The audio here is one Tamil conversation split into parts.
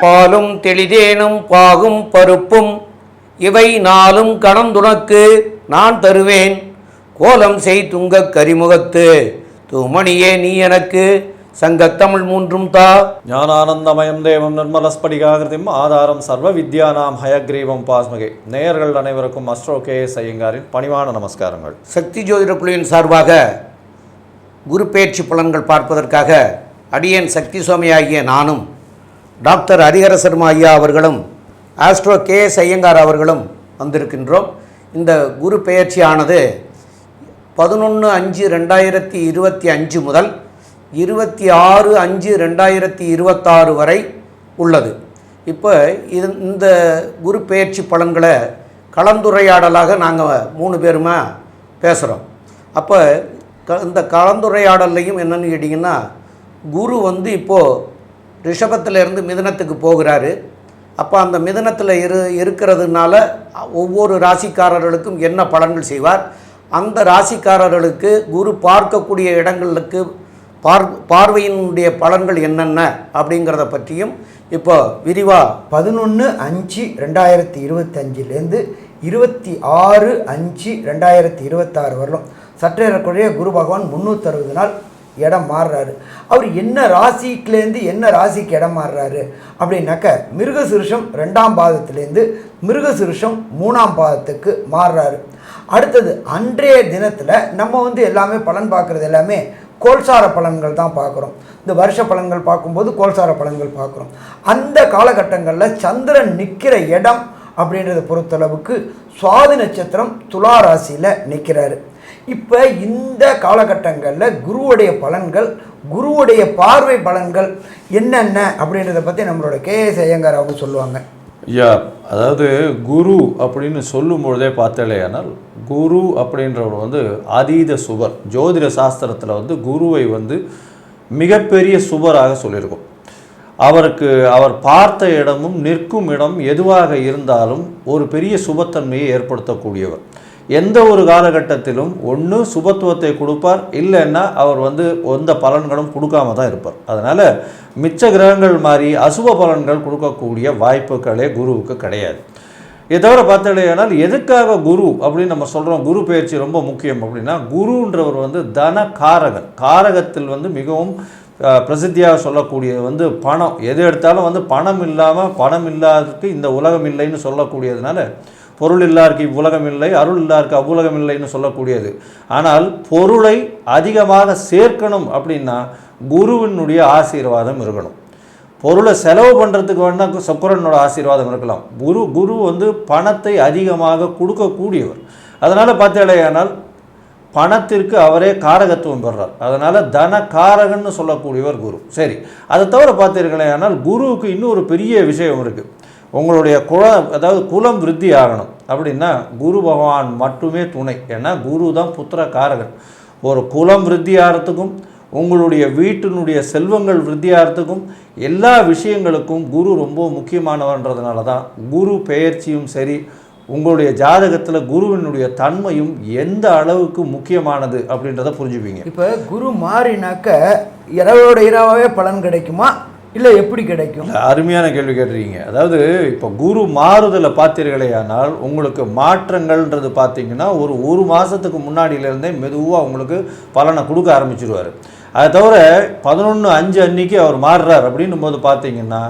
பாலும் தெளிதேனும் பாகும் பருப்பும். இவை நாளும் கணந்துனக்கு நான் தருவேன். கோலம் செய் துங்கக் கரிமுகத்து. தூமணியே நீ எனக்கு. சங்கத்தமிழ் மூன்றும் தா. ஞானானந்தமயம் தேவம் நிர்மலஸ்படிகாகிருதிம். ஆதாரம் சர்வ வித்யானாம் ஹயக்ரீவம் பாஸ்மகே. நேயர்கள் அனைவருக்கும் அஸ்ட்ரோ கே எஸ் ஐயங்காரின் பணிவான நமஸ்காரங்கள். சக்தி ஜோதிட குழுவின் சார்பாக குரு பேச்சு பலன்கள் பார்ப்பதற்காக அடியேன் சக்தி சுவாமி ஆகிய நானும் டாக்டர் ஹரிஹர சர்மா ஐயா அவர்களும் ஆஸ்ட்ரோ கே எஸ் ஐயங்கார் அவர்களும் வந்திருக்கின்றோம். இந்த குரு பெயர்ச்சியானது பதினொன்று அஞ்சு ரெண்டாயிரத்தி இருபத்தி அஞ்சு முதல் இருபத்தி ஆறு அஞ்சு ரெண்டாயிரத்தி இருபத்தாறு வரை உள்ளது. இப்போ இது இந்த குரு பெயர்ச்சி பலன்களை கலந்துரையாடலாக நாங்கள் மூணு பேருமா பேசுகிறோம் அப்போ க இந்த கலந்துரையாடல்லையும் என்னென்னு கேட்டிங்கன்னா குரு வந்து இப்போது ரிஷபத்திலேருந்து மிதனத்துக்கு போகிறாரு. அப்போ அந்த மிதனத்தில் இரு இருக்கிறதுனால ஒவ்வொரு ராசிக்காரர்களுக்கும் என்ன பலன்கள் செய்வார்? அந்த ராசிக்காரர்களுக்கு குரு பார்க்கக்கூடிய இடங்களுக்கு பார் பார்வையினுடைய பலன்கள் என்னென்ன அப்படிங்கிறத பற்றியும் இப்போ விரிவாக பதினொன்று அஞ்சு ரெண்டாயிரத்தி இருபத்தஞ்சிலேருந்து இருபத்தி ஆறு அஞ்சு ரெண்டாயிரத்தி இருபத்தாறு வரலும் சற்றேறக்குறைய குரு பகவான் முந்நூற்றறுபது நாள் இடம் மாறுறாரு. அவர் என்ன ராசிக்குலேருந்து என்ன ராசிக்கு இடம் மாறுறாரு? அப்படின்னாக்க மிருகசுருஷம் ரெண்டாம் பாதத்துலேருந்து மிருகசுருஷம் மூணாம் பாதத்துக்கு மாறுறாரு. அடுத்தது அன்றைய தினத்தில் நம்ம வந்து எல்லாமே பலன் பார்க்குறது எல்லாமே கோல்சார பலன்கள் தான் பார்க்குறோம். இந்த வருஷ பலன்கள் பார்க்கும்போது கோல்சார பலன்கள் பார்க்குறோம். அந்த காலகட்டங்களில் சந்திரன் நிற்கிற இடம் அப்படின்றத பொறுத்தளவுக்கு சுவாதி நட்சத்திரம் துலா ராசியில் நிற்கிறாரு இப்போ இந்த காலகட்டங்களில் குருவுடைய பலன்கள் குருவுடைய பார்வை பலன்கள் என்னென்ன அப்படின்றத பற்றி நம்மளோட கேஎஸ் ஐயங்கார் அவங்க சொல்லுவாங்க. ஐயா அதாவது குரு அப்படின்னு சொல்லும் பொழுதே பார்த்தலையானால் குரு அப்படின்றவர் வந்து அதீத சுபர் ஜோதிட சாஸ்திரத்தில் வந்து குருவை வந்து மிகப்பெரிய சுபராக சொல்லியிருக்கோம். அவருக்கு அவர் பார்த்த இடமும் நிற்கும் இடம் எதுவாக இருந்தாலும் ஒரு பெரிய சுபத்தன்மையை ஏற்படுத்தக்கூடியவர். எந்த ஒரு காலகட்டத்திலும் ஒன்று சுபத்துவத்தை கொடுப்பார் இல்லைன்னா அவர் வந்து எந்த பலன்களும் கொடுக்காம தான் இருப்பார். அதனால் மிச்ச கிரகங்கள் மாதிரி அசுப பலன்கள் கொடுக்கக்கூடிய வாய்ப்புகளே குருவுக்கு கிடையாது. இதை தவிர பார்த்தீங்கன்னா எதுக்காக குரு அப்படின்னு நம்ம சொல்கிறோம் குரு பயிற்சி ரொம்ப முக்கியம் அப்படின்னா குருன்றவர் வந்து தன காரகன் காரகத்தில் வந்து மிகவும் பிரசித்தியாக சொல்லக்கூடியது வந்து பணம். எது எடுத்தாலும் வந்து பணம் இல்லாமல் பணம் இல்லாததுக்கு இந்த உலகம் இல்லைன்னு சொல்லக்கூடியதுனால பொருள் இல்லாருக்கு இவ்வுலகம் இல்லை அருள் இல்லாருக்கு அவ்வுலகம் இல்லைன்னு சொல்லக்கூடியது. ஆனால் பொருளை அதிகமாக சேர்க்கணும் அப்படின்னா குருவினுடைய ஆசீர்வாதம் இருக்கணும். பொருளை செலவு பண்ணுறதுக்கு வேணால் சுக்கரனோட ஆசீர்வாதம் இருக்கலாம். குரு குரு வந்து பணத்தை அதிகமாக கொடுக்கக்கூடியவர். அதனால் பார்த்தாலேயானால் பணத்திற்கு அவரே காரகத்துவம் பெறார். அதனால் தன காரகன்னு சொல்லக்கூடியவர் குரு. சரி அதை தவிர பார்த்தீர்களேனால் குருவுக்கு இன்னொரு பெரிய விஷயம் இருக்குது உங்களுடைய குல அதாவது குலம் விருத்தி ஆகணும் அப்படின்னா குரு பகவான் மட்டுமே துணை. ஏன்னா குரு தான் புத்திர காரகன் ஒரு குலம் விருத்தி ஆகிறதுக்கும் உங்களுடைய வீட்டினுடைய செல்வங்கள் விருத்தியாகிறதுக்கும் எல்லா விஷயங்களுக்கும் குரு ரொம்ப முக்கியமானவன்றதுனால தான் குரு பெயர்ச்சியும் சரி உங்களுடைய ஜாதகத்தில் குருவினுடைய தன்மையும் எந்த அளவுக்கு முக்கியமானது அப்படின்றத புரிஞ்சுப்பீங்க. இப்போ குரு மாறினாக்க இரவோட இரவாகவே பலன் கிடைக்குமா? இல்லை எப்படி கிடைக்கும்? அருமையான கேள்வி கேட்டிருக்கீங்க. அதாவது இப்போ குரு மாறுதலை பார்த்தீர்களே ஆனால் உங்களுக்கு மாற்றங்கள்ன்றது பார்த்தீங்கன்னா ஒரு ஒரு மாதத்துக்கு முன்னாடியிலேருந்தே மெதுவாக உங்களுக்கு பலனை கொடுக்க ஆரம்பிச்சிருவார். அதை தவிர பதினொன்று அஞ்சு அன்னைக்கு அவர் மாறுறார் அப்படின்னும் போது பார்த்தீங்கன்னா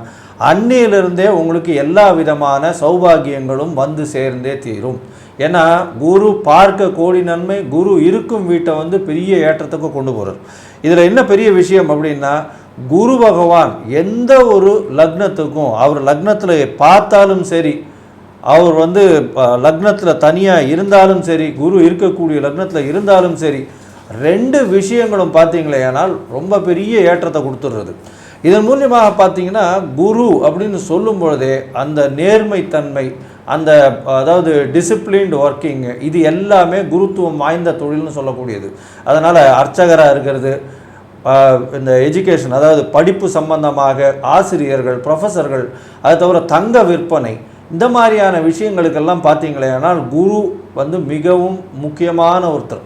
அன்னியிலிருந்தே உங்களுக்கு எல்லா விதமான சௌபாகியங்களும் வந்து சேர்ந்தே தீரும். ஏன்னா குரு பார்க்க கோடி நன்மை குரு இருக்கும் வீட்டை வந்து பெரிய ஏற்றத்துக்கு கொண்டு போகிறார் இதில் என்ன பெரிய விஷயம் அப்படின்னா குரு பகவான் எந்த ஒரு லக்னத்துக்கும் அவர் லக்னத்தில் பார்த்தாலும் சரி அவர் வந்து லக்னத்தில் தனியாக இருந்தாலும் சரி குரு இருக்கக்கூடிய லக்னத்தில் இருந்தாலும் சரி ரெண்டு விஷயங்களும் பார்த்தீங்களே ஆனால் ரொம்ப பெரிய ஏற்றத்தை கொடுத்துடுறது. இதன் மூலியமாக பார்த்தீங்கன்னா குரு அப்படின்னு சொல்லும் பொழுதே அந்த நேர்மைத்தன்மை அந்த அதாவது டிசிப்ளின்டு ஒர்க்கிங் இது எல்லாமே குருத்துவம் வாய்ந்த தொழில்னு சொல்லக்கூடியது. அதனால் அர்ச்சகராக இருக்கிறது இந்த எஜுகேஷன் அதாவது படிப்பு சம்பந்தமாக ஆசிரியர்கள் ப்ரொஃபஸர்கள் அது தவிர தங்க விற்பனை இந்த மாதிரியான விஷயங்களுக்கெல்லாம் பார்த்தீங்களே ஆனால் குரு வந்து மிகவும் முக்கியமான ஒருத்தர்.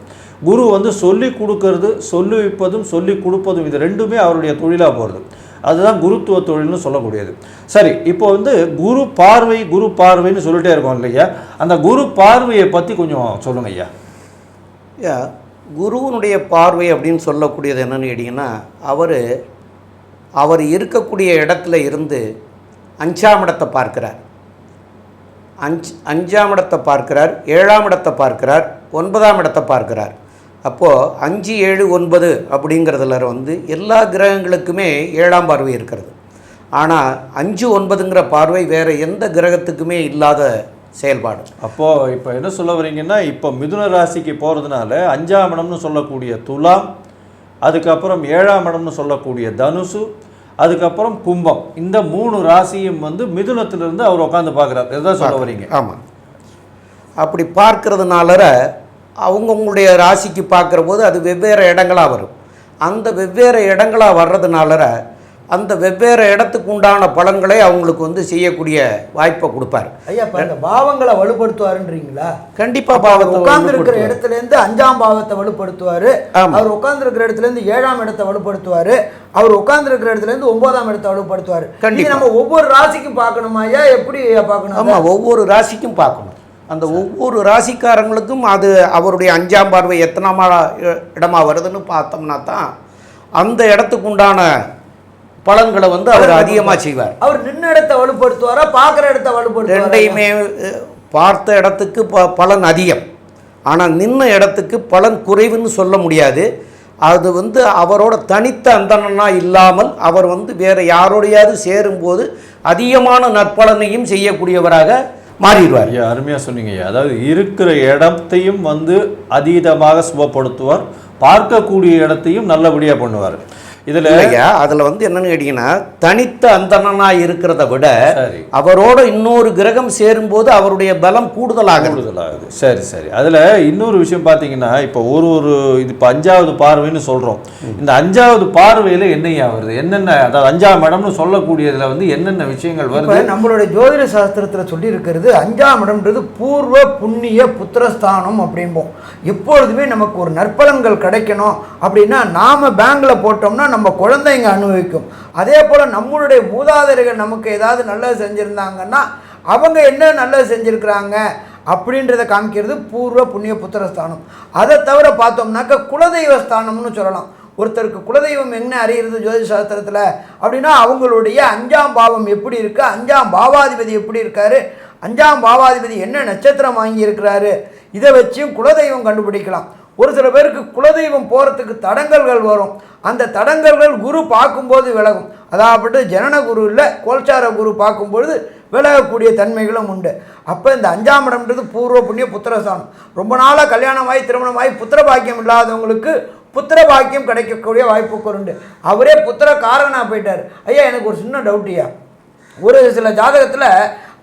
குரு வந்து சொல்லி கொடுக்கறது சொல்லி வைப்பதும் சொல்லி கொடுப்பதும் இது ரெண்டுமே அவருடைய தொழிலாக போகிறது அதுதான் குருத்துவ தொழில்னு சொல்லக்கூடியது. சரி இப்போ வந்து குரு பார்வை குரு பார்வைன்னு சொல்லிட்டே இருக்கோம் இல்லையா? அந்த குரு பார்வையை பற்றி கொஞ்சம் சொல்லுங்க ஐயா. ஐயா குருவனுடைய பார்வை அப்படின்னு சொல்லக்கூடியது என்னென்னு கேட்டிங்கன்னா அவர் அவர் இருக்கக்கூடிய இடத்துல இருந்து அஞ்சாம் இடத்தை பார்க்கிறார். அஞ்ச் அஞ்சாம் இடத்தை பார்க்கிறார் ஏழாம் இடத்தை பார்க்கிறார் ஒன்பதாம் இடத்தை பார்க்கிறார். அப்போது அஞ்சு ஏழு ஒன்பது அப்படிங்கிறதுல வந்து எல்லா கிரகங்களுக்குமே ஏழாம் பார்வை இருக்கிறது. ஆனால் அஞ்சு ஒன்பதுங்கிற பார்வை வேறு எந்த கிரகத்துக்குமே இல்லாத செயல்பாடு. அப்போது இப்போ என்ன சொல்ல வரீங்கன்னா இப்போ மிதுன ராசிக்கு போகிறதுனால அஞ்சாம் இடம்னு சொல்லக்கூடிய துலாம் அதுக்கப்புறம் ஏழாம் இடம்னு சொல்லக்கூடிய தனுசு அதுக்கப்புறம் கும்பம். இந்த மூணு ராசியும் வந்து மிதுனத்திலிருந்து அவர் உட்காந்து பார்க்குறாரு இதுதான் சொல்ல வரீங்க ஆமாம் அப்படி பார்க்கறதுனால அவங்கவுங்களுடைய ராசிக்கு பார்க்குற போது அது வெவ்வேறு இடங்களாக வரும். அந்த வெவ்வேறு இடங்களாக வர்றதுனால அந்த வெவ்வேறு இடத்துக்கு உண்டான பலன்களை அவங்களுக்கு வந்து செய்யக்கூடிய வாய்ப்பை கொடுப்பார் ஐயா இந்த பாவங்களை வலுப்படுத்துவாருன்றீங்களா கண்டிப்பாக பாவத்தை உட்கார்ந்து இருக்கிற. இடத்துல இருந்து அஞ்சாம் பாவத்தை வலுப்படுத்துவாரு ஆமா. அவர் உட்கார்ந்து இருக்கிற இடத்துல இருந்து ஏழாம் இடத்தை வலுப்படுத்துவாரு அவர் உட்கார்ந்து இருக்கிற இடத்துல இருந்து ஒன்பதாம் இடத்தை வலுப்படுத்துவாரு கண்டிப்பா. நம்ம ஒவ்வொரு ராசிக்கும் பார்க்கணுமா ஐயா எப்படி பார்க்கணும்? ஆமாம் ஒவ்வொரு ராசிக்கும் பார்க்கணும் அந்த ஒவ்வொரு ராசிக்காரங்களுக்கும் அது அவருடைய அஞ்சாம் பார்வை எத்தனாமா இடமா வருதுன்னு பார்த்தோம்னா தான் அந்த இடத்துக்கு உண்டான பலன்களை வந்து அவர் அதிகமாக செய்வார். அவர் நின்ன இடத்தை வலுப்படுத்துவாரா பார்க்குற இடத்தை வலுப்படுத்துவாரா ரெண்டையுமே பார்த்த இடத்துக்கு ப பலன் அதிகம். ஆனால் நின்ன இடத்துக்கு பலன் குறைவுன்னு சொல்ல முடியாது. அது வந்து அவரோட தனித்த அந்தணனா இல்லாமல் அவர் வந்து வேறு யாரோடையாவது சேரும்போது அதிகமான நற்பலனையும் செய்யக்கூடியவராக மாறிடுவார். ஐயா அருமையாக சொன்னீங்க அதாவது இருக்கிற இடத்தையும் வந்து அதீதமாக சுபப்படுத்துவார். பார்க்கக்கூடிய இடத்தையும் நல்லபடியாக பண்ணுவார். இதில் இல்லையா அதில் வந்து என்னன்னு கேட்டிங்கன்னா தனித்த அந்தணனாக இருக்கிறத விட அவரோட இன்னொரு கிரகம் சேரும்போது அவருடைய பலம் கூடுதலாக கூடுதலாகுது. சரி சரி. அதில் இன்னொரு விஷயம் பார்த்தீங்கன்னா இப்போ ஒரு ஒரு இது இப்போ அஞ்சாவது பார்வைன்னு சொல்கிறோம் இந்த அஞ்சாவது பார்வையில் என்னையா வருது? என்னென்ன அதாவது அஞ்சாம் இடம்னு சொல்லக்கூடியதில் வந்து என்னென்ன விஷயங்கள் வருது? நம்மளுடைய ஜோதிட சாஸ்திரத்துல சொல்லி இருக்கிறது அஞ்சாம் இடம்ன்றது பூர்வ புண்ணிய புத்திரஸ்தானம் அப்படிம்போம். எப்பொழுதுமே நமக்கு ஒரு நற்பலன்கள் கிடைக்கணும் அப்படின்னா நாம பேங்க்ல போட்டோம்னா நம்ம குழந்தைங்க அனுபவிக்கும். அதே போல் நம்மளுடைய மூதாதையர்கள் நமக்கு ஏதாவது நல்லது செஞ்சுருந்தாங்கன்னா அவங்க என்ன நல்லது செஞ்சுருக்கிறாங்க அப்படின்றத காமிக்கிறது பூர்வ புண்ணிய புத்திரஸ்தானம். அதை தவிர பார்த்தோம்னாக்க குலதெய்வ ஸ்தானம்னு சொல்லலாம். ஒருத்தருக்கு குலதெய்வம் என்ன அறிகிறது ஜோதிஷாஸ்திரத்தில் அப்படின்னா அவங்களுடைய அஞ்சாம் பாவம் எப்படி இருக்குது அஞ்சாம் பாவாதிபதி எப்படி இருக்காரு அஞ்சாம் பாவாதிபதி என்ன நட்சத்திரம் வாங்கியிருக்கிறாரு இதை வச்சும் குலதெய்வம் கண்டுபிடிக்கலாம். ஒரு சில பேருக்கு குலதெய்வம் போகிறதுக்கு தடங்கல்கள் வரும். அந்த தடங்கல்கள் குரு பார்க்கும்போது விலகும். அதாவது ஜனன குரு இல்லை கோல்சார குரு பார்க்கும்பொழுது விலகக்கூடிய தன்மைகளும் உண்டு. அப்போ இந்த அஞ்சாம் இடம்ன்றது பூர்வ புண்ணிய புத்திரஸ்தானம் ரொம்ப நாளாக கல்யாணமாகி திருமணமாகி புத்திர பாக்கியம் இல்லாதவங்களுக்கு புத்திர பாக்கியம் கிடைக்கக்கூடிய வாய்ப்புகள் உண்டு அவரே புத்திர காரனாக போயிட்டார். ஐயா எனக்கு ஒரு சின்ன டவுட்டியா ஒரு சில ஜாதகத்தில்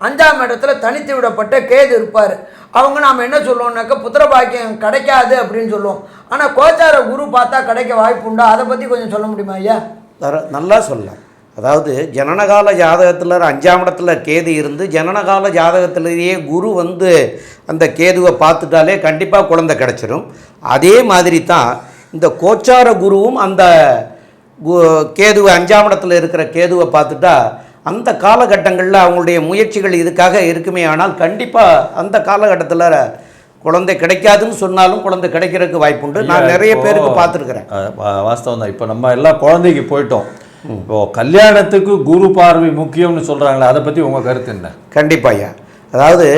அஞ்சாம் இடத்துல தனித்து விடப்பட்ட கேது இருப்பார். அவங்க நாம் என்ன சொல்லுவோம்னாக்கா புத்திர பாக்கியம் கிடைக்காது அப்படின்னு சொல்லுவோம். ஆனால் கோச்சார குரு பார்த்தா கிடைக்க வாய்ப்பு உண்டா? அதை பற்றி கொஞ்சம் சொல்ல முடியுமா ஐயா? தர- நல்லா சொல்லலாம். அதாவது ஜனனகால ஜாதகத்தில் அஞ்சாம் இடத்துல கேது இருந்து ஜனனகால ஜாதகத்திலேயே குரு வந்து அந்த கேதுவை பார்த்துட்டாலே கண்டிப்பாக குழந்தை கிடச்சிரும். அதே மாதிரி தான் இந்த கோச்சார குருவும் அந்த கு- கேதுவை அஞ்சாம் இடத்துல இருக்கிற கேதுவை பார்த்துட்டா அந்த காலகட்டங்களில் அவங்களுடைய முயற்சிகள் இதுக்காக இருக்குமே ஆனால் கண்டிப்பாக அந்த காலகட்டத்தில் குழந்தை கிடைக்காதுன்னு சொன்னாலும் குழந்தை கிடைக்கிறதுக்கு வாய்ப்புண்டு. நான் நிறைய பேருக்கு பார்த்துருக்குறேன். வாஸ்தவம் தான். இப்போ நம்ம எல்லாம் குழந்தைக்கு போயிட்டோம். இப்போ கல்யாணத்துக்கு குரு பார்வை முக்கியம்னு சொல்றாங்களே அதை பத்தி உங்க கருத்து என்ன? கண்டிப்பாக ஐயா. அதாவது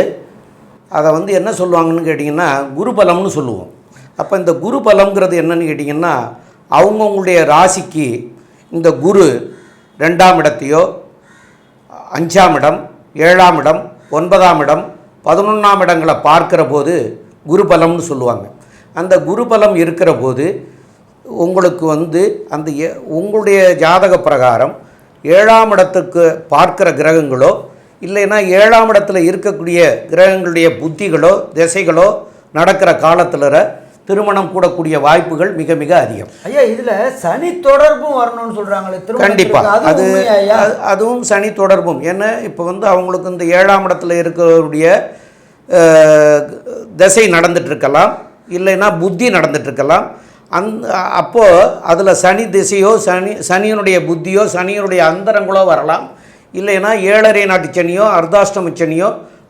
அதை வந்து என்ன சொல்லுவாங்கன்னு கேட்டிங்கன்னா குருபலம்னு சொல்லுவோம். அப்போ இந்த குருபலம்ங்கிறது என்னன்னு கேட்டிங்கன்னா அவங்கவுங்களுடைய ராசிக்கு இந்த குரு ரெண்டாம் இடத்தையோ அஞ்சாம் இடம் ஏழாம் இடம் ஒன்பதாம் இடம் பதினொன்றாம் இடங்களை பார்க்கிற போது குருபலம்னு சொல்லுவாங்க. அந்த குருபலம் இருக்கிற போது உங்களுக்கு வந்து அந்த ஏ- உங்களுடைய ஜாதக பிரகாரம் ஏழாம் இடத்துக்கு பார்க்கிற கிரகங்களோ இல்லைன்னா ஏழாம் இடத்துல இருக்கக்கூடிய கிரகங்களுடைய புத்திகளோ திசைகளோ நடக்கிற காலத்தில் திருமணம் கூடக்கூடிய வாய்ப்புகள் மிக மிக அதிகம். ஐயா இதுல சனி தொடர்பும் வரணும்னு சொல்றாங்களே கண்டிப்பா. திருமணத்திற்கு. அது அதுவும் சனி தொடர்பும். ஏன்னா இப்போ வந்து அவங்களுக்கு இந்த ஏழாம் இடத்துல இருக்கக்கூடிய திசை நடந்துட்டு இருக்கலாம் இல்லைன்னா புத்தி நடந்துட்டு இருக்கலாம் அந்த அப்போது அதில் சனி திசையோ சனி சனியினுடைய புத்தியோ சனியினுடைய அந்தரங்களோ வரலாம். இல்லைன்னா ஏழரை நாட்டு சனியோ அர்த்தாஷ்டம சனியோ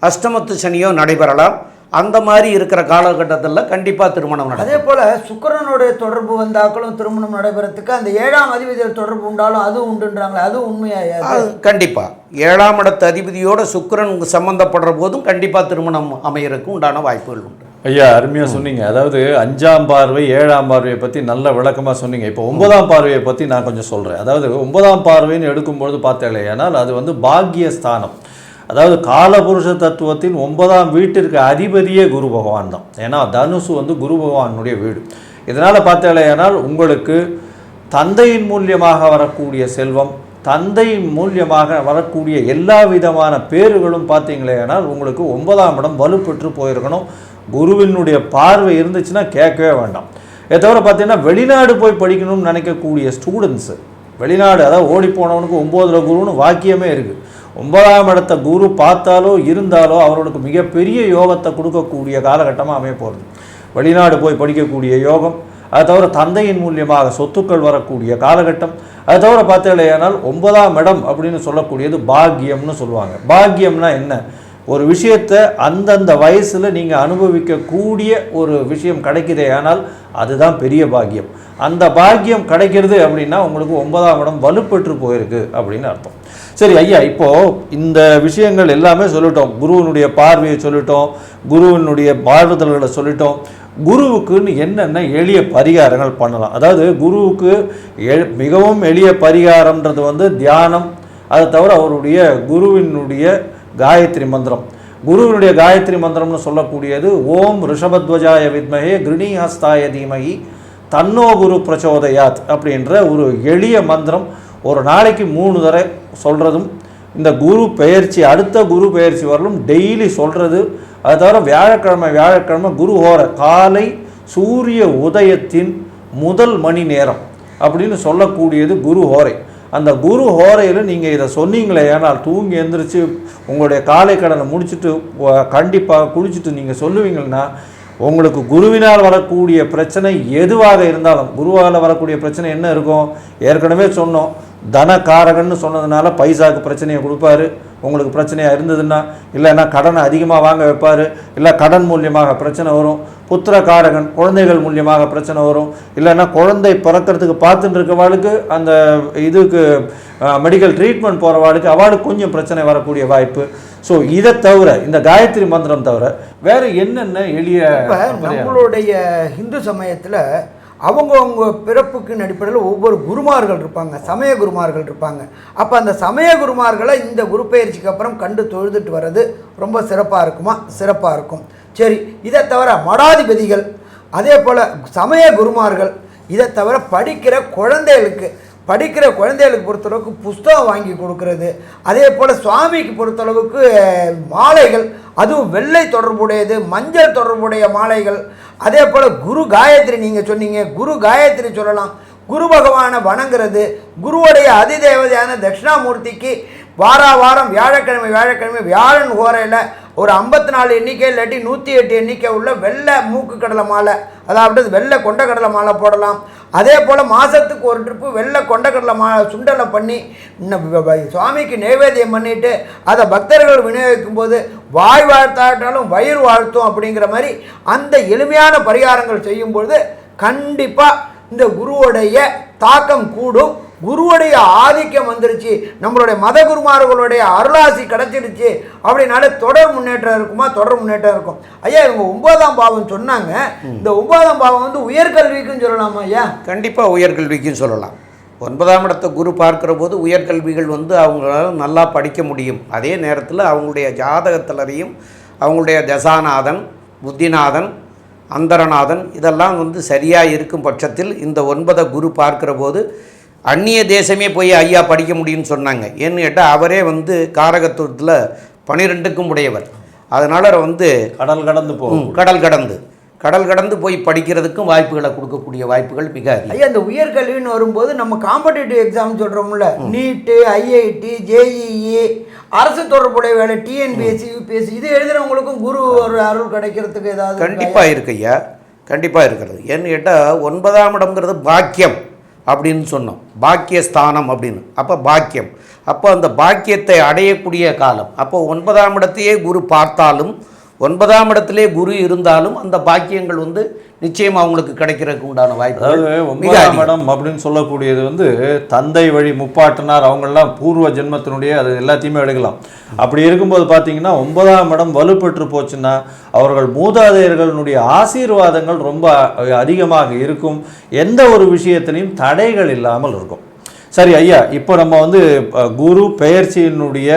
அஷ்டமத்து சனியோ நடைபெறலாம். அந்த மாதிரி இருக்கிற காலகட்டத்தில் கண்டிப்பாக திருமணம் நடக்கும். அதே போல சுக்கிரனுடைய தொடர்பு வந்தாக்களும் திருமணம் நடைபெறத்துக்கு அந்த ஏழாம் அதிபதியோட தொடர்பு உண்டாலும் அதுவும் உண்டுன்றாங்களே அதுவும் உண்மையா அது கண்டிப்பாக ஏழாம் இடத்து அதிபதியோட சுக்கிரன் சம்பந்தப்படுற போதும் கண்டிப்பாக திருமணம் அமையறதுக்கு உண்டான வாய்ப்புகள் உண்டு. ஐயா அருமையாக சொன்னீங்க. அதாவது அஞ்சாம் பார்வை ஏழாம் பார்வையை பற்றி நல்ல விளக்கமாக சொன்னீங்க. இப்போ ஒன்பதாம் பார்வையை பற்றி நான் கொஞ்சம் சொல்கிறேன் அதாவது ஒன்பதாம் பார்வைன்னு எடுக்கும்பொழுது பார்த்தேன் அது வந்து பாக்கிய ஸ்தானம் அதாவது காலபுருஷ தத்துவத்தின் ஒன்பதாம் வீட்டிற்கு அதிபதியே குரு பகவான் தான். ஏன்னா தனுசு வந்து குரு பகவானுடைய வீடு. இதனால் பார்த்தாலேயானால் உங்களுக்கு தந்தையின் மூலியமாக வரக்கூடிய செல்வம் தந்தை மூலியமாக வரக்கூடிய எல்லா விதமான பேறுகளும் பார்த்தீங்களேனால் உங்களுக்கு ஒன்பதாம் இடம் வலுப்பெற்று போயிருக்கணும். குருவினுடைய பார்வை இருந்துச்சுன்னா கேட்கவே வேண்டாம். இதை தவிர பார்த்தீங்கன்னா வெளிநாடு போய் படிக்கணும்னு நினைக்கக்கூடிய ஸ்டூடெண்ட்ஸு வெளிநாடு அதாவது ஓடி போனவனுக்கு ஒம்போதில் குருன்னு வாக்கியமே இருக்குது ஒன்பதாம் இடத்த குரு பார்த்தாலோ இருந்தாலோ அவர்களுக்கு மிகப்பெரிய யோகத்தை கொடுக்கக்கூடிய காலகட்டமாக அமைய போகிறது வெளிநாடு போய் படிக்கக்கூடிய யோகம் அது தவிர தந்தையின் மூலியமாக சொத்துக்கள் வரக்கூடிய காலகட்டம் அது தவிர பார்த்தீங்களேனால் ஒன்பதாம் இடம் அப்படின்னு சொல்லக்கூடியது பாக்கியம்னு சொல்லுவாங்க. பாக்கியம்னா என்ன? ஒரு விஷயத்தை அந்தந்த வயசில் நீங்கள் அனுபவிக்கக்கூடிய ஒரு விஷயம் கிடைக்குதே ஆனால் அதுதான் பெரிய பாக்கியம். அந்த பாக்கியம் கிடைக்கிறது அப்படின்னா உங்களுக்கு ஒன்பதாம் இடம் வலுப்பெற்று போயிருக்கு அப்படின்னு அர்த்தம். சரி ஐயா இப்போது இந்த விஷயங்கள் எல்லாமே சொல்லிட்டோம். குருவினுடைய பார்வையை சொல்லிட்டோம். குருவினுடைய பார்வதல்களை சொல்லிட்டோம். குருவுக்குன்னு என்னென்ன எளிய பரிகாரங்கள் பண்ணலாம்? அதாவது குருவுக்கு எ- மிகவும் எளிய பரிகாரம்ன்றது வந்து தியானம். அதை தவிர அவருடைய குருவினுடைய காயத்ரி மந்திரம். குருவினுடைய காயத்ரி மந்திரம்னு சொல்லக்கூடியது ஓம் ரிஷபத்வஜாய வித்மகே கிருணிஹஸ்தாய தீமகி தன்னோ குரு பிரச்சோதயாத் அப்படின்ற ஒரு எளிய மந்திரம். ஒரு நாளைக்கு மூணு தடவை சொல்கிறதும் இந்த குரு பெயர்ச்சி அடுத்த குரு பெயர்ச்சி வரலும் டெய்லி சொல்கிறது அது தவிர வியாழக்கிழமை வியாழக்கிழமை குரு ஹோர காலை சூரிய உதயத்தின் முதல் மணி நேரம் அப்படின்னு சொல்லக்கூடியது குரு ஹோரை. அந்த குரு ஹோரையில் நீங்கள் இதை சொன்னீங்களே ஏனால் தூங்கி எந்திரிச்சு உங்களுடைய காலை கடனை முடிச்சுட்டு கண்டிப்பாக குளிச்சுட்டு நீங்கள் சொல்லுவீங்கன்னா உங்களுக்கு குருவினால் வரக்கூடிய பிரச்சனை எதுவாக இருந்தாலும் குருவால் வரக்கூடிய பிரச்சனை என்ன இருக்கும்? ஏற்கனவே சொன்னோம் தனக்காரகன்னு சொன்னதுனால பைசாக்கு பிரச்சனையை கொடுப்பாரு. உங்களுக்கு பிரச்சனையாக இருந்ததுன்னா இல்லைன்னா கடனை அதிகமாக வாங்க வைப்பார். இல்லை கடன் மூலியமாக பிரச்சனை வரும். புத்திரகாரகன் குழந்தைகள் மூலியமாக பிரச்சனை வரும். இல்லைன்னா குழந்தை பிறக்கிறதுக்கு பார்த்துட்டு இருக்கவாளுக்கு அந்த இதுக்கு மெடிக்கல் ட்ரீட்மெண்ட் போகிறவாளுக்கு அவளுக்கு கொஞ்சம் பிரச்சனை வரக்கூடிய வாய்ப்பு. ஸோ இதை தவிர இந்த காயத்ரி மந்திரம் தவிர வேற என்னென்ன எளிய நம்மளுடைய ஹிந்து சமயத்தில் அவங்கவுங்க பிறப்புக்கு அடிப்படையில் ஒவ்வொரு குருமார்கள் இருப்பாங்க சமய குருமார்கள் இருப்பாங்க. அப்போ அந்த சமய குருமார்களை இந்த குரு பயிற்சிக்கு அப்புறம் கண்டு தொழுதுட்டு வர்றது ரொம்ப சிறப்பாக இருக்குமா? சிறப்பாக இருக்கும். சரி இதை தவிர மடாதிபதிகள் அதே போல் சமய குருமார்கள் இதை தவிர படிக்கிற குழந்தைகளுக்கு படிக்கிற குழந்தைகளுக்கு பொறுத்தளவுக்கு புஸ்தகம் வாங்கி கொடுக்கறது. அதே போல் சுவாமிக்கு பொறுத்தளவுக்கு மாலைகள் அதுவும் வெள்ளை தொடர்புடையது மஞ்சள் தொடர்புடைய மாலைகள். அதே போல் குரு காயத்ரி நீங்கள் சொன்னீங்க குரு காயத்ரி சொல்லலாம். குரு பகவானை வணங்குறது குருவுடைய அதிதேவதையான தட்சிணாமூர்த்திக்கு வாரா வாரம் வியாழக்கிழமை வியாழக்கிழமை வியாழன் ஓரையில் ஒரு ஐம்பத்தி நாலு எண்ணிக்கை இல்லாட்டி நூற்றி எட்டு எண்ணிக்கை உள்ள வெள்ளை மூக்கு கடலை மாலை அதாவது வெள்ளை கொண்ட கடலை மாலை போடலாம். அதே போல் மாதத்துக்கு ஒரு ட்ரிப்பு வெள்ளை கொண்டக்கடலை மா சுண்டலை பண்ணி சுவாமிக்கு நைவேத்தியம் பண்ணிவிட்டு அதை பக்தர்கள் விநியோகிக்கும் போது வாய் வாழ்த்தாட்டாலும் வயிறு வாழ்த்தும் அப்படிங்கிற மாதிரி அந்த எளிமையான பரிகாரங்கள் செய்யும்பொழுது கண்டிப்பாக இந்த குருவுடைய தாக்கம் கூடும். குருவுடைய ஆதிக்கம் வந்துருச்சு. நம்மளுடைய மத குருமார்களுடைய அருளாசி கிடைச்சிடுச்சு. அப்படின்னாலே தொடர் முன்னேற்றம் இருக்குமா? தொடர் முன்னேற்றம் இருக்கும். ஐயா இவங்க ஒன்பதாம் பாவம் சொன்னாங்க. இந்த ஒன்பதாம் பாவம் வந்து உயர்கல்விக்குன்னு சொல்லலாமா ஐயா? கண்டிப்பாக உயர்கல்விக்கும் சொல்லலாம். ஒன்பதாம் இடத்தை குரு பார்க்கிற போது உயர்கல்விகள் வந்து அவங்களால நல்லா படிக்க முடியும். அதே நேரத்தில் அவங்களுடைய ஜாதகத்திலரையும் அவங்களுடைய தசாநாதன் புத்திநாதன் அந்தரநாதன் இதெல்லாம் வந்து சரியாக இருக்கும் பட்சத்தில் இந்த ஒன்பதை குரு பார்க்கிற போது அந்நிய தேசமே போய் ஐயா படிக்க முடியும்னு சொன்னாங்க. ஏன்னு கேட்டால் அவரே வந்து காரகத்துவத்தில் பனிரெண்டுக்கும் உடையவர். அதனால் வந்து கடல் கடந்து போகும் கடல் கடந்து. கடல் கடந்து போய் படிக்கிறதுக்கும் வாய்ப்புகளை கொடுக்கக்கூடிய வாய்ப்புகள் மிக ஐயா இந்த உயர்கல்வின்னு வரும்போது நம்ம காம்படிட்டிவ் எக்ஸாம் சொல்கிறோம்ல நீட்டு ஐஐடி ஜேஇஇ அரசு தொடர்புடைய வேலை டிஎன்பிஎஸ்சி யூபிஎஸ்சி இது எழுதுறவங்களுக்கும் குரு ஒரு அருள் கிடைக்கிறதுக்கு ஏதாவது? கண்டிப்பாக இருக்கு ஐயா. கண்டிப்பாக இருக்கிறது. ஏன்னு கேட்டால் ஒன்பதாம் இடம்ங்கிறது பாக்கியம். அப்படின்னு சொன்னோம். பாக்கியஸ்தானம் அப்படின்னு. அப்போ பாக்கியம். அப்போ அந்த பாக்கியத்தை அடையக்கூடிய காலம். அப்போ ஒன்பதாம் இடத்தையே குரு பார்த்தாலும் ஒன்பதாம் இடத்திலே குரு இருந்தாலும் அந்த பாக்கியங்கள் வந்து நிச்சயம் அவங்களுக்கு கிடைக்கிறதுக்கு உண்டான வாய்ப்பு அதாவது ஒன்பதாம் இடம் அப்படின்னு சொல்லக்கூடியது வந்து தந்தை வழி முப்பாட்டனார் அவங்கெல்லாம் பூர்வ ஜென்மத்தினுடைய அது எல்லாத்தையுமே எடுக்கலாம். அப்படி இருக்கும்போது பார்த்தீங்கன்னா ஒன்பதாம் இடம் வலுப்பெற்று போச்சுன்னா அவர்கள் மூதாதையர்களுடைய ஆசீர்வாதங்கள் ரொம்ப அதிகமாக இருக்கும். எந்த ஒரு விஷயத்திலையும் தடைகள் இல்லாமல் இருக்கும். சரி ஐயா இப்போ நம்ம வந்து குரு பெயர்ச்சியினுடைய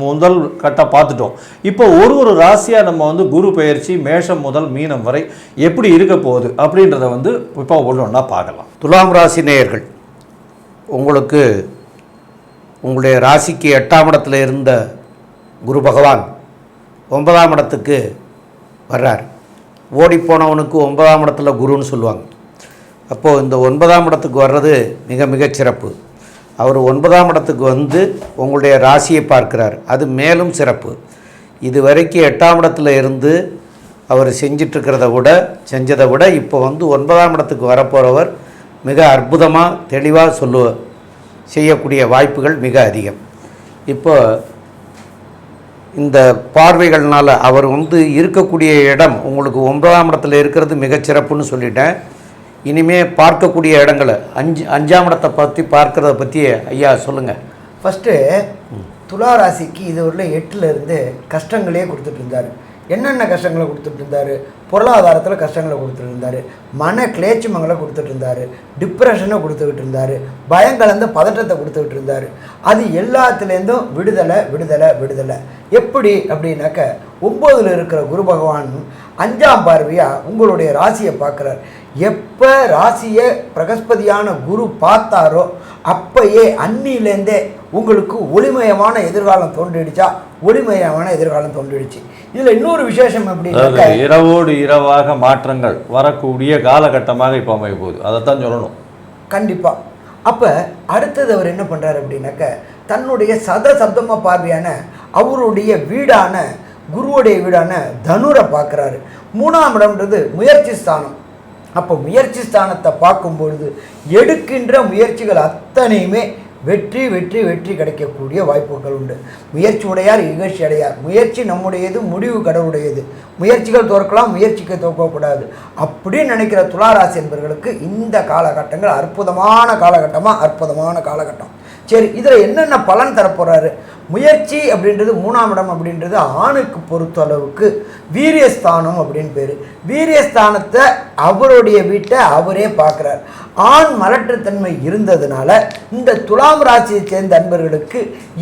முதல் கட்டம் பார்த்துட்டோம். இப்போ ஒரு ஒரு ராசியாக நம்ம வந்து குரு பெயர்ச்சி மேஷம் முதல் மீனம் வரை எப்படி இருக்க போகுது அப்படின்றத வந்து இப்போ ஒன்று பார்க்கலாம். துலாம் ராசி நேயர்கள் உங்களுக்கு உங்களுடைய ராசிக்கு எட்டாம் இடத்துல இருந்த குரு பகவான் ஒன்பதாம் இடத்துக்கு வர்றார். ஓடிப்போனவனுக்கு ஒன்பதாம் இடத்துல குருன்னு சொல்லுவாங்க. அப்போது இந்த ஒன்பதாம் இடத்துக்கு வர்றது மிக மிகச் சிறப்பு. அவர் ஒன்பதாம் இடத்துக்கு வந்து உங்களுடைய ராசியை பார்க்கிறார். அது மேலும் சிறப்பு. இது வரைக்கும் எட்டாம் இடத்துல இருந்து அவர் செஞ்சிட்ருக்கிறத விட செஞ்சதை விட இப்போ வந்து ஒன்பதாம் இடத்துக்கு வரப்போகிறவர் மிக அற்புதமாக தெளிவாக சொல்லுவ செய்யக்கூடிய வாய்ப்புகள் மிக அதிகம். இப்போ இந்த பார்வைகள்னால் அவர் வந்து இருக்கக்கூடிய இடம் உங்களுக்கு ஒன்பதாம் இடத்துல இருக்கிறது மிகச்சிறப்புன்னு சொல்லிட்டேன். இனிமே பார்க்கக்கூடிய இடங்களை அஞ்சு அஞ்சாம் இடத்தை பற்றி பார்க்கறத பற்றி ஐயா சொல்லுங்கள் ஃபஸ்ட்டு துலா ராசிக்கு இதுவரையிலும் எட்டுல இருந்து கஷ்டங்களே கொடுத்துட்டு இருந்தார். என்னென்ன கஷ்டங்களை கொடுத்துட்டு இருந்தார்? பொருளாதாரத்தில் கஷ்டங்களை கொடுத்துட்டு இருந்தார். மன கிளேச்சுமங்களை கொடுத்துட்டு இருந்தார். டிப்ரெஷனை கொடுத்துக்கிட்டு இருந்தார். பயம் கலந்த பதட்டத்தை கொடுத்துக்கிட்டு இருந்தார். அது எல்லாத்துலேருந்தும் விடுதலை விடுதலை விடுதலை. எப்படி அப்படின்னாக்க ஒம்போதில் இருக்கிற குரு பகவான் அஞ்சாம் பார்வையாக உங்களுடைய ராசியை பார்க்குறார். எப்போ ராசியை பிரகஸ்பதியான குரு பார்த்தாரோ அப்பயே அன்னிலேருந்தே உங்களுக்கு ஒளிமயமான எதிர்காலம் தோன்றிடுச்சா? ஒளிமயமான எதிர்காலம் தோன்றிடுச்சு. இதில் இன்னொரு விசேஷம் அதாவது எப்படின்னாக்க இரவோடு இரவாக மாற்றங்கள் வரக்கூடிய காலகட்டமாக இப்போ அமைய போகுது. அதைத்தான் சொல்லணும். கண்டிப்பாக அப்போ அடுத்தது அவர் என்ன பண்ணுறாரு அப்படின்னாக்க தன்னுடைய சத சப்தம பார்வையான அவருடைய வீடான குருவுடைய வீடான தனுரை பார்க்குறாரு. மூணாம் இடம்ன்றது முயற்சி ஸ்தானம். அப்போ முயற்சி ஸ்தானத்தை பார்க்கும்பொழுது எடுக்கின்ற முயற்சிகள் அத்தனையுமே வெற்றி வெற்றி வெற்றி கிடைக்கக்கூடிய வாய்ப்புகள் உண்டு. முயற்சி உடையார் இகழ்ச்சி அடையார். முயற்சி நம்முடையது முடிவு கடவுடையது முயற்சிகள் தோற்கலாம் முயற்சிக்கு தோற்கக்கூடாது அப்படின்னு நினைக்கிற துளாராசி என்பவர்களுக்கு இந்த காலகட்டங்கள் அற்புதமான காலகட்டமாக அற்புதமான காலகட்டம். சரி இதில் என்னென்ன பலன் தரப்போகிறாரு முயற்சி அப்படின்றது மூணாம் இடம் அப்படின்றது ஆணுக்கு பொறுத்த அளவுக்கு வீரியஸ்தானம் அப்படின்னு பேர். வீரியஸ்தானத்தை அவருடைய வீட்டை அவரே பார்க்குறார். ஆண் மலட்டுத்தன்மை இருந்ததுனால இந்த துலாம் ராசியை சேர்ந்த அன்பர்களுக்கு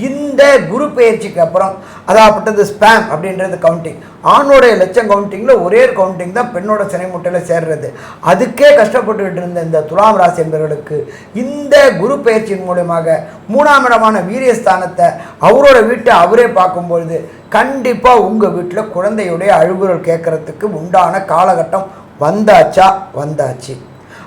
இந்த குரு பெயர்ச்சிக்கு அப்புறம் அதாகப்பட்டது ஸ்பேம் அப்படின்றது கவுண்டிங் ஆணோடைய லட்சம் கவுண்டிங்கில் ஒரே கவுண்டிங் தான் பெண்ணோட சினை முட்டையில் சேர்றது. அதுக்கே கஷ்டப்பட்டுக்கிட்டு இருந்த இந்த துலாம் ராசி என்பவர்களுக்கு இந்த குரு பயிற்சியின் மூலயமாக மூணாம் இடமான வீரியஸ்தானத்தை அவரோட வீட்டை அவரே பார்க்கும்பொழுது கண்டிப்பாக உங்கள் வீட்டில் குழந்தையுடைய அழுகுரல் கேட்குறதுக்கு உண்டான காலகட்டம் வந்தாச்சா? வந்தாச்சு.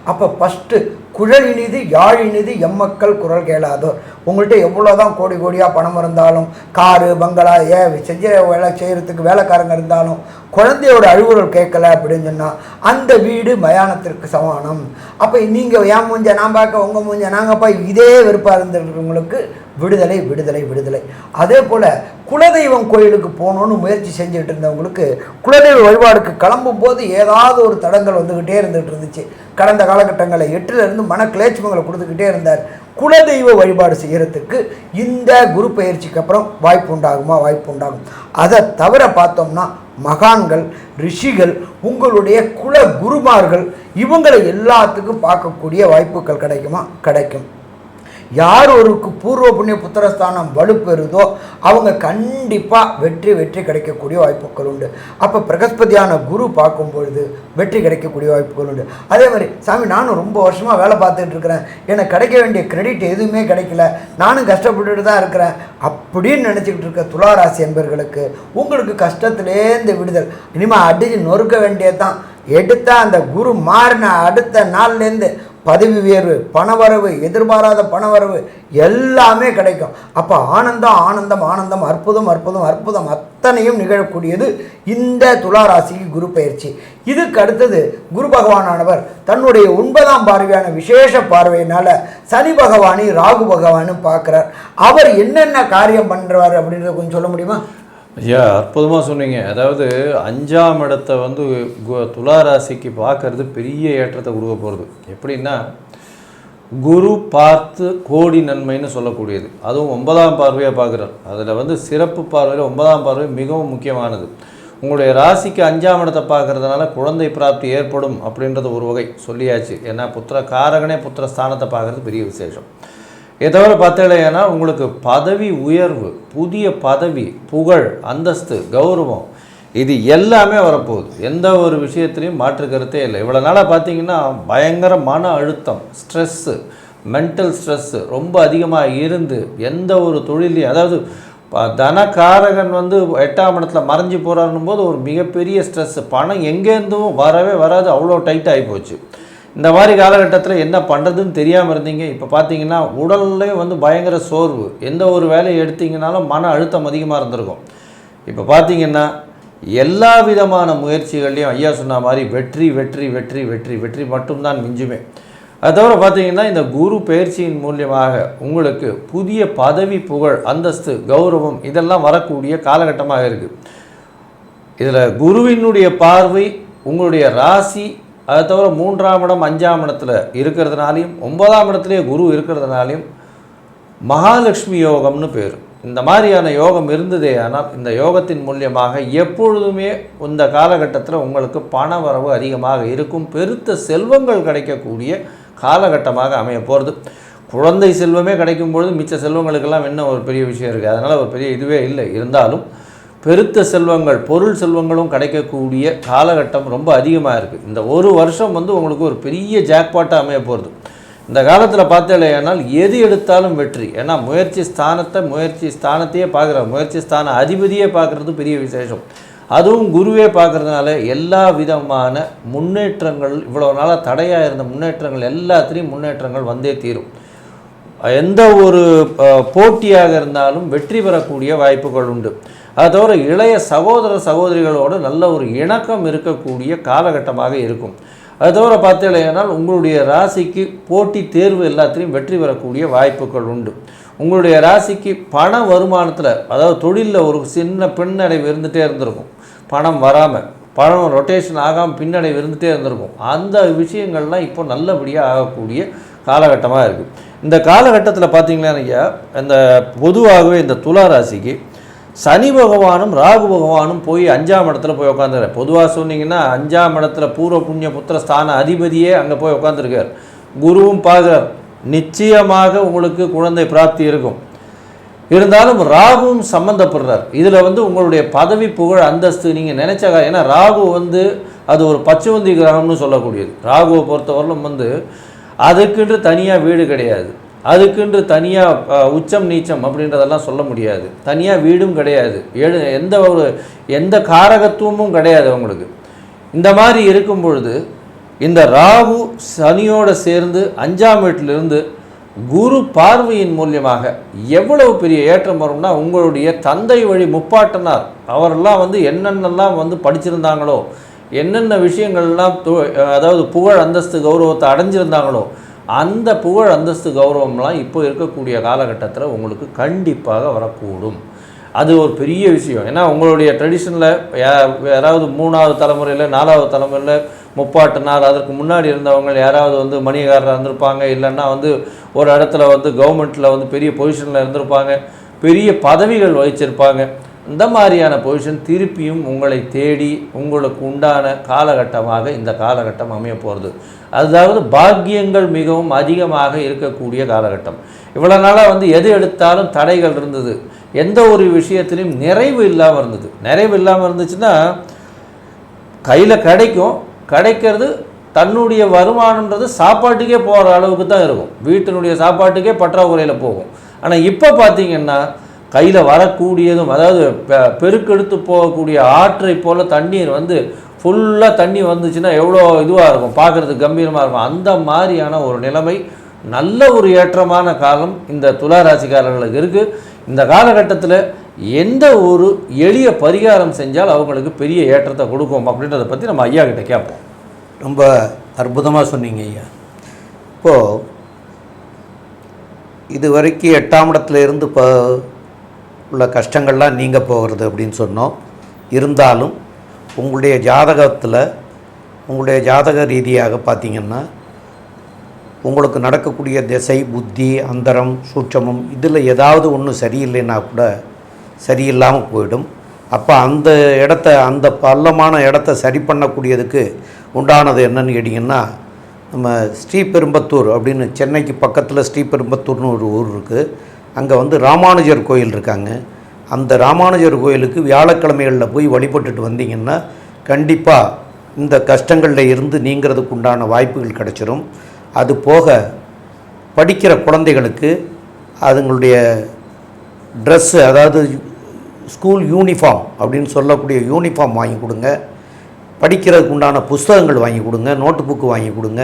அப்போ ஃபஸ்ட்டு குழல் இனிது யாழ் இனிது எம்மக்கள் குரல் கேளாதோர். உங்கள்கிட்ட எவ்வளோதான் கோடி கோடியாக பணம் இருந்தாலும் காரு பங்களா ஏ செஞ்ச வேலை செய்கிறதுக்கு வேலைக்காரங்க இருந்தாலும் குழந்தையோட அழுகுறல் கேட்கல அப்படின்னு சொன்னால் அந்த வீடு மயானத்திற்கு சமானம். அப்போ நீங்கள் ஏன் மூஞ்ச நான் பார்க்க உங்கள் மூஞ்ச நாங்கப்பா இதே வெறுப்பாக இருந்திருக்கிறவங்களுக்கு விடுதலை விடுதலை விடுதலை. அதே போல் குலதெய்வம் கோயிலுக்கு போகணுன்னு முயற்சி செஞ்சுட்டு இருந்தவங்களுக்கு குலதெய்வ வழிபாடுக்கு கிளம்பும் போது ஏதாவது ஒரு தடங்கள் வந்துக்கிட்டே இருந்துகிட்டு இருந்துச்சு. கடந்த காலகட்டங்களில் எட்டுலேருந்து மன கிளேச்சமங்களை கொடுத்துக்கிட்டே இருந்தார். குலதெய்வ வழிபாடு செய்கிறதுக்கு இந்த குரு பயிற்சிக்கு அப்புறம் வாய்ப்பு உண்டாகுமா? வாய்ப்பு உண்டாகும். அதை தவிர பார்த்தோம்னா மகான்கள் ரிஷிகள் உங்களுடைய குல குருமார்கள் இவங்களை எல்லாத்துக்கும் பார்க்கக்கூடிய வாய்ப்புகள் கிடைக்குமா? கிடைக்கும். யார் ஒருக்கு பூர்வ புண்ணிய புத்திரஸ்தானம் வலுப்பெறுதோ அவங்க கண்டிப்பாக வெற்றி வெற்றி கிடைக்கக்கூடிய வாய்ப்புகள் உண்டு. அப்போ பிரகஸ்பதியான குரு பார்க்கும் பொழுது வெற்றி கிடைக்கக்கூடிய வாய்ப்புகள் உண்டு. அதே மாதிரி சாமி நானும் ரொம்ப வருஷமாக வேலை பார்த்துட்டு இருக்கிறேன். எனக்கு கிடைக்க வேண்டிய கிரெடிட் எதுவுமே கிடைக்கல. நானும் கஷ்டப்பட்டுட்டு தான் இருக்கிறேன். அப்படின்னு நினச்சிக்கிட்டு இருக்க துளாராசி என்பர்களுக்கு உங்களுக்கு கஷ்டத்துலேருந்து விடுதல். இனிமேல் அடிச்சு நொறுக்க வேண்டியது தான் எடுத்த அந்த குரு மாறின அடுத்த நாள்லேருந்து பதவி உயர்வு பணவரவு எதிர்பாராத பணவரவு எல்லாமே கிடைக்கும். அப்போ ஆனந்தம் ஆனந்தம் ஆனந்தம் அற்புதம் அற்புதம் அற்புதம் அத்தனையும் நிகழக்கூடியது இந்த துளாராசிக்கு குரு பயிற்சி இதுக்கு அடுத்தது குரு பகவானானவர் தன்னுடைய ஒன்பதாம் பார்வையான விசேஷ பார்வையினால் சனி பகவானை ராகு பகவானும் பார்க்குறார். அவர் என்னென்ன காரியம் பண்ணுறார் அப்படின்றத கொஞ்சம் சொல்ல முடியுமா? ஐயா அற்புதமாக சொன்னீங்க. அதாவது அஞ்சாம் இடத்தை வந்து கு- துலா ராசிக்கு பார்க்கறது பெரிய ஏற்றத்தை கொடுக்க போகிறது எப்படின்னா குரு பார்த்து கோடி நன்மைன்னு சொல்லக்கூடியது. அதுவும் ஒன்பதாம் பார்வையாக பார்க்குறார். அதில் வந்து சிறப்பு பார்வையில் ஒன்பதாம் பார்வை மிகவும் முக்கியமானது. உங்களுடைய ராசிக்கு அஞ்சாம் இடத்தை பார்க்கறதுனால குழந்தை பிராப்தி ஏற்படும் அப்படின்றது ஒரு வகை சொல்லியாச்சு. ஏன்னா புத்திர காரகனே புத்திர ஸ்தானத்தை பார்க்கறது பெரிய விசேஷம். இதை தவிர பார்த்தீங்கன்னா உங்களுக்கு பதவி உயர்வு புதிய பதவி புகழ் அந்தஸ்து கௌரவம் இது எல்லாமே வரப்போகுது. எந்த ஒரு விஷயத்துலையும் மாற்று கருத்தே இல்லை. இவ்வளோ நாளாக பார்த்தீங்கன்னா பயங்கர மன அழுத்தம் ஸ்ட்ரெஸ்ஸு மென்டல் ஸ்ட்ரெஸ்ஸு ரொம்ப அதிகமாக இருந்து எந்த ஒரு தொழிலையும் அதாவது ப- வந்து எட்டாம் இடத்துல மறைஞ்சு போகிறாருன்னும் போது ஒரு மிகப்பெரிய ஸ்ட்ரெஸ்ஸு பணம் எங்கேருந்தும் வரவே வராது. அவ்வளோ டைட் ஆகி போச்சு. இந்த மாதிரி காலகட்டத்தில் என்ன பண்ணுறதுன்னு தெரியாமல் இருந்தீங்க? இப்போ பார்த்தீங்கன்னா உடல்லே வந்து பயங்கர சோர்வு. எந்த ஒரு வேலையை எடுத்தீங்கனாலும் மன அழுத்தம் அதிகமாக இருந்திருக்கும். இப்போ பார்த்தீங்கன்னா எல்லா விதமான முயற்சிகள்லையும் ஐயா சொன்ன மாதிரி வெற்றி வெற்றி வெற்றி வெற்றி வெற்றி மட்டும்தான் மிஞ்சுமே. அது தவிர பார்த்தீங்கன்னா இந்த குரு பயிற்சியின் மூலியமாக உங்களுக்கு புதிய பதவி புகழ் அந்தஸ்து கௌரவம் இதெல்லாம் வரக்கூடிய காலகட்டமாக இருக்குது இதில் குருவினுடைய பார்வை உங்களுடைய ராசி அதை தவிர மூன்றாம் இடம் அஞ்சாம் இடத்துல இருக்கிறதுனாலையும் ஒன்பதாம் இடத்துலேயே குரு இருக்கிறதுனாலையும் மகாலட்சுமி யோகம்னு பேர். இந்த மாதிரியான யோகம் இருந்ததே ஆனால் இந்த யோகத்தின் மூலியமாக எப்பொழுதுமே இந்த காலகட்டத்தில் உங்களுக்கு பண வரவு அதிகமாக இருக்கும். பெருத்த செல்வங்கள் கிடைக்கக்கூடிய காலகட்டமாக அமைய போகிறது குழந்தை செல்வமே கிடைக்கும் பொழுது மிச்ச செல்வங்களுக்கெல்லாம் என்ன ஒரு பெரிய விஷயம் இருக்குது அதனால் ஒரு பெரிய இதுவே இல்லை. இருந்தாலும் பெருத்த செல்வங்கள் பொருள் செல்வங்களும் கிடைக்கக்கூடிய காலகட்டம் ரொம்ப அதிகமாக இருக்குது இந்த ஒரு வருஷம் வந்து உங்களுக்கு ஒரு பெரிய ஜாக்பாட்டாக அமைய போகிறது இந்த காலத்தில் பார்த்தேனால் எது எடுத்தாலும் வெற்றி. ஏன்னா முயற்சி ஸ்தானத்தை முயற்சி ஸ்தானத்தையே பார்க்குற முயற்சி ஸ்தான அதிபதியே பார்க்குறது பெரிய விசேஷம். அதுவும் குருவே பார்க்குறதுனால எல்லா விதமான முன்னேற்றங்கள் இவ்வளோ நாளாக தடையாக இருந்த முன்னேற்றங்கள் எல்லாத்துலேயும் முன்னேற்றங்கள் வந்தே தீரும். எந்த ஒரு போட்டியாக இருந்தாலும் வெற்றி பெறக்கூடிய வாய்ப்புகள் உண்டு. அது தவிர இளைய சகோதர சகோதரிகளோடு நல்ல ஒரு இணக்கம் இருக்கக்கூடிய காலகட்டமாக இருக்கும். அது தவிர பார்த்தீங்கன்னா உங்களுடைய ராசிக்கு போட்டி தேர்வு எல்லாத்திலையும் வெற்றி பெறக்கூடிய வாய்ப்புகள் உண்டு. உங்களுடைய ராசிக்கு பண வருமானத்தில் அதாவது தொழிலில் ஒரு சின்ன பின்னடைவு இருந்துகிட்டே இருந்திருக்கும். பணம் வராமல் பணம் ரொட்டேஷன் ஆகாமல் பின்னடைவு இருந்துகிட்டே இருந்திருக்கும். அந்த விஷயங்கள்லாம் இப்போ நல்லபடியாக ஆகக்கூடிய காலகட்டமாக இருக்குது இந்த காலகட்டத்தில் பார்த்தீங்கன்னா ஐயா இந்த பொதுவாகவே இந்த துலா ராசிக்கு சனி பகவானும் ராகு பகவானும் போய் அஞ்சாம் இடத்துல போய் உட்காந்துருக்கார் பொதுவாக சொன்னீங்கன்னா அஞ்சாம் இடத்துல பூர்வ புண்ணிய புத்திர ஸ்தான அதிபதியே அங்கே போய் உட்காந்துருக்கார் குருவும் பார்க்குறார். நிச்சயமாக உங்களுக்கு குழந்தை பிராப்தி இருக்கும். இருந்தாலும் ராகுவும் சம்மந்தப்படுறார் இதில் வந்து உங்களுடைய பதவி புகழ் அந்தஸ்து நீங்கள் நினைச்ச ஏன்னா ராகு வந்து அது ஒரு பச்சவந்தி கிரகம்னு சொல்லக்கூடியது. ராகுவை பொறுத்தவரையிலும் வந்து அதுக்கென்று தனியாக வீடு கிடையாது. அதுக்குன்று தனியாக உச்சம் நீச்சம் அப்படின்றதெல்லாம் சொல்ல முடியாது. தனியாக வீடும் கிடையாது. எழு எந்த ஒரு எந்த காரகத்துவமும் கிடையாது அவங்களுக்கு. இந்த மாதிரி இருக்கும் பொழுது இந்த ராகு சனியோடு சேர்ந்து அஞ்சாம் வீட்டிலிருந்து குரு பார்வையின் மூலியமாக எவ்வளவு பெரிய ஏற்றம் வரும்னா உங்களுடைய தந்தை வழி முப்பாட்டனார் அவரெல்லாம் வந்து என்னென்னலாம் வந்து படிச்சிருந்தாங்களோ என்னென்ன விஷயங்கள்லாம் அதாவது புகழ் அந்தஸ்து கௌரவத்தை அடைஞ்சிருந்தாங்களோ அந்த புகழ் அந்தஸ்து கௌரவம்லாம் இப்போ இருக்கக்கூடிய காலகட்டத்தில் உங்களுக்கு கண்டிப்பாக வரக்கூடும். அது ஒரு பெரிய விஷயம். ஏன்னா உங்களுடைய ட்ரெடிஷனில் யாராவது மூணாவது தலைமுறையில் நாலாவது தலைமுறையில் முப்பாட்டு நாள் அதற்கு முன்னாடி இருந்தவங்க யாராவது வந்து மணிகாரராக இருந்திருப்பாங்க இல்லைன்னா வந்து ஒரு இடத்துல வந்து கவர்மெண்ட்டில் வந்து பெரிய பொசிஷனில் இருந்திருப்பாங்க பெரிய பதவிகள் வகிச்சிருப்பாங்க. இந்த மாதிரியான பொசிஷன் திருப்பியும் உங்களை தேடி உங்களுக்கு உண்டான காலகட்டமாக இந்த காலகட்டம் அமைய போகிறது அதாவது பாக்கியங்கள் மிகவும் அதிகமாக இருக்கக்கூடிய காலகட்டம். இவ்வளோ நாளாக வந்து எது எடுத்தாலும் தடைகள் இருந்தது. எந்த ஒரு விஷயத்திலையும் நிறைவு இல்லாமல் இருந்தது. நிறைவு இல்லாமல் இருந்துச்சுன்னா கையில் கிடைக்கும். கிடைக்கிறது தன்னுடைய வருமானன்றது சாப்பாட்டுக்கே போகிற அளவுக்கு தான் இருக்கும். வீட்டினுடைய சாப்பாட்டுக்கே பற்றாக்குறையில் போகும். ஆனால் இப்போ பார்த்தீங்கன்னா கையில் வரக்கூடியதும் அதாவது பெ- பெருக்கெடுத்து போகக்கூடிய ஆற்றை போல் தண்ணீர் வந்து ஃபுல்லாக தண்ணி வந்துச்சுன்னா எவ்வளோ இதுவாக இருக்கும் பார்க்குறதுக்கு கம்பீரமாக இருக்கும். அந்த மாதிரியான ஒரு நிலைமை நல்ல ஒரு ஏற்றமான காலம் இந்த துலா ராசிக்காரர்களுக்கு இருக்குது இந்த காலகட்டத்தில் எந்த ஒரு எளிய பரிகாரம் செஞ்சால் அவங்களுக்கு பெரிய ஏற்றத்தை கொடுக்கும் அப்படின்றத பற்றி நம்ம ஐயா கிட்ட கேட்போம். ரொம்ப அற்புதமாக சொன்னீங்க ஐயா. இப்போது இது வரைக்கும் எட்டாம் இடத்துல இருந்து ப உள்ள கஷ்டங்கள்லாம் நீங்க போகிறது அப்படின்னு சொன்னோம். இருந்தாலும் உங்களுடைய ஜாதகத்தில் உங்களுடைய ஜாதக ரீதியாக பார்த்தீங்கன்னா உங்களுக்கு நடக்கக்கூடிய திசை புத்தி அந்தரம் சூட்சமம் இதில் ஏதாவது ஒன்று சரியில்லைன்னா கூட சரியில்லாமல் போயிடும். அப்போ அந்த இடத்த அந்த பள்ளமான இடத்த சரி பண்ணக்கூடியதுக்கு உண்டானது என்னன்னு கேட்டிங்கன்னா நம்ம ஸ்ரீபெரும்பத்தூர் அப்படின்னு சென்னைக்கு பக்கத்தில் ஸ்ரீபெரும்பத்தூர்னு ஒரு ஊர் இருக்குது அங்கே வந்து ராமானுஜர் கோயில் இருக்காங்க. அந்த ராமானுஜர் கோயிலுக்கு வியாழக்கிழமைகளில் போய் வழிபட்டுட்டு வந்தீங்கன்னா கண்டிப்பாக இந்த கஷ்டங்களில் இருந்து நீங்கிறதுக்கு உண்டான வாய்ப்புகள் கிடைச்சிரும். அது போக படிக்கிற குழந்தைகளுக்கு அதுங்களுடைய ட்ரெஸ்ஸு அதாவது ஸ்கூல் யூனிஃபார்ம் அப்படின்னு சொல்லக்கூடிய யூனிஃபார்ம் வாங்கி கொடுங்க. படிக்கிறதுக்கு உண்டான புஸ்தகங்கள் வாங்கி கொடுங்க நோட்டு புக்கு வாங்கி கொடுங்க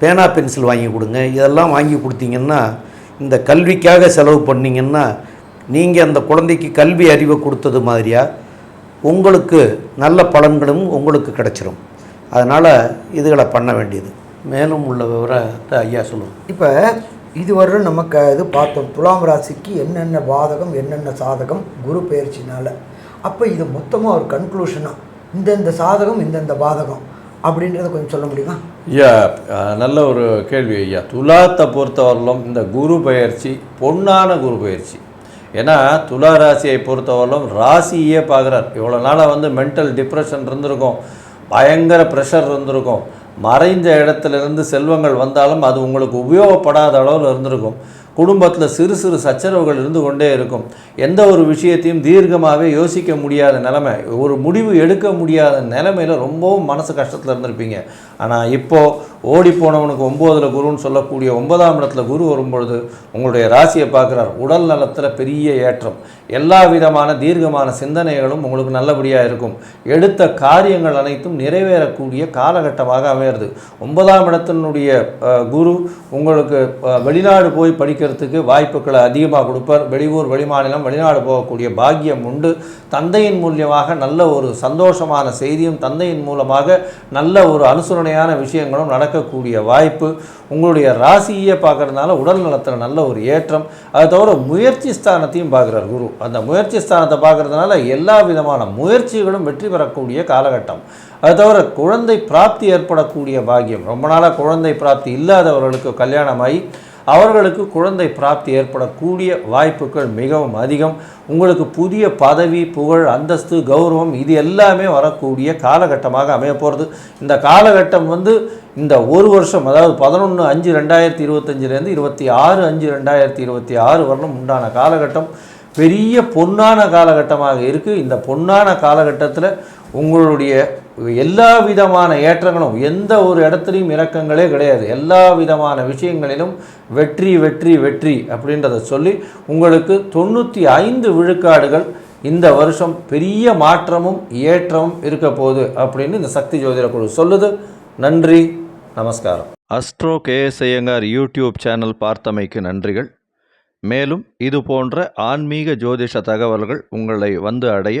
பேனா பென்சில் வாங்கி கொடுங்க. இதெல்லாம் வாங்கி கொடுத்தீங்கன்னா இந்த கல்விக்காக செலவு பண்ணிங்கன்னா நீங்கள் அந்த குழந்தைக்கு கல்வி அறிவை கொடுத்தது மாதிரியா? உங்களுக்கு நல்ல பலன்களும் உங்களுக்கு கிடச்சிரும். அதனால் இதுகளை பண்ண வேண்டியது. மேலும் உள்ள விவரத்தை ஐயா சொல்லுவோம் இப்போ இதுவரை நமக்கு இது பார்த்தோம். துலாம் ராசிக்கு என்னென்ன பாதகம் என்னென்ன சாதகம் குரு பயிற்சினால். அப்போ இது மொத்தமாக ஒரு கன்க்ளூஷனாக இந்தந்த சாதகம் இந்தந்த பாதகம் அப்படின்றத கொஞ்சம் சொல்ல முடியுமா? ஐயா நல்ல ஒரு கேள்வி ஐயா. துலாத்தை பொறுத்தவரையிலும் இந்த குரு பயிற்சி பொன்னான குரு பயிற்சி. ஏன்னா துலா ராசியை பொறுத்தவரையிலும் ராசியே பார்க்குறார். இவ்வளோ நாளாக வந்து மென்டல் டிப்ரெஷன் இருந்திருக்கும். பயங்கர ப்ரெஷர் இருந்திருக்கும். மறைந்த இடத்துல இருந்து செல்வங்கள் வந்தாலும் அது உங்களுக்கு உபயோகப்படாத அளவில் இருந்திருக்கும். குடும்பத்தில் சிறு சிறு சச்சரவுகள் இருந்து கொண்டே இருக்கும். எந்த ஒரு விஷயத்தையும் தீர்க்கமாகவே யோசிக்க முடியாத நிலமை ஒரு முடிவு எடுக்க முடியாத நிலமையில் ரொம்பவும் மனசு கஷ்டத்தில் இருந்திருப்பீங்க. ஆனால் இப்போது ஓடி போனவனுக்கு ஒம்போதில் குருன்னு சொல்லக்கூடிய ஒன்பதாம் இடத்துல குரு வரும்பொழுது உங்களுடைய ராசியை பார்க்குறார். உடல் நலத்தில் பெரிய ஏற்றம். எல்லா விதமான தீர்க்கமான சிந்தனைகளும் உங்களுக்கு நல்லபடியாக இருக்கும். எடுத்த காரியங்கள் அனைத்தும் நிறைவேறக்கூடிய காலகட்டமாக அமையிறது. ஒன்பதாம் இடத்தினுடைய குரு உங்களுக்கு வெளிநாடு போய் படிக்கிறதுக்கு வாய்ப்புகளை அதிகமாக கொடுப்பார். வெளியூர் வெளிமாநிலம் வெளிநாடு போகக்கூடிய பாக்கியம் உண்டு. தந்தையின் மூலியமாக நல்ல ஒரு சந்தோஷமான செய்தியும் தந்தையின் மூலமாக நல்ல ஒரு அனுசரணையான விஷயங்களும் நடக்கக்கூடிய வாய்ப்பு உங்களுடைய ராசியை பார்க்கறதுனால உடல் நலத்தில் நல்ல ஒரு ஏற்றம். அதை தவிர முயற்சி ஸ்தானத்தையும் பார்க்குறார் குரு. அந்த முயற்சி ஸ்தானத்தை பார்க்குறதுனால எல்லா விதமான முயற்சிகளும் வெற்றி பெறக்கூடிய காலகட்டம். அது தவிர குழந்தை பிராப்தி ஏற்படக்கூடிய பாக்கியம். ரொம்ப நாளாக குழந்தை பிராப்தி இல்லாதவர்களுக்கு கல்யாணமாகி அவர்களுக்கு குழந்தை பிராப்தி ஏற்படக்கூடிய வாய்ப்புகள் மிகவும் அதிகம். உங்களுக்கு புதிய பதவி புகழ் அந்தஸ்து கௌரவம் இது எல்லாமே வரக்கூடிய காலகட்டமாக அமைய போகிறது இந்த காலகட்டம் வந்து இந்த ஒரு வருஷம் அதாவது பதினொன்று அஞ்சு ரெண்டாயிரத்தி இருபத்தஞ்சிலேருந்து இருபத்தி ஆறு அஞ்சு ரெண்டாயிரத்தி இருபத்தி ஆறு வரலும் உண்டான காலகட்டம். பெரிய பொன்னான காலகட்டமாக இருக்குது இந்த பொன்னான காலகட்டத்தில் உங்களுடைய எல்லா விதமான ஏற்றங்களும் எந்த ஒரு இடத்துலையும் இறக்கங்களே கிடையாது. எல்லா விதமான விஷயங்களிலும் வெற்றி வெற்றி வெற்றி அப்படின்றத சொல்லி உங்களுக்கு தொண்ணூற்றி ஐந்து விழுக்காடுகள் இந்த வருஷம் பெரிய மாற்றமும் ஏற்றமும் இருக்க போகுது அப்படின்னு இந்த சக்தி ஜோதிட குழு சொல்லுது. நன்றி நமஸ்காரம். Astro KS Iyengar YouTube channel பார்த்தமைக்கு நன்றிகள். மேலும் இது போன்ற ஆன்மீக ஜோதிஷ தகவல்கள் உங்களை வந்து அடைய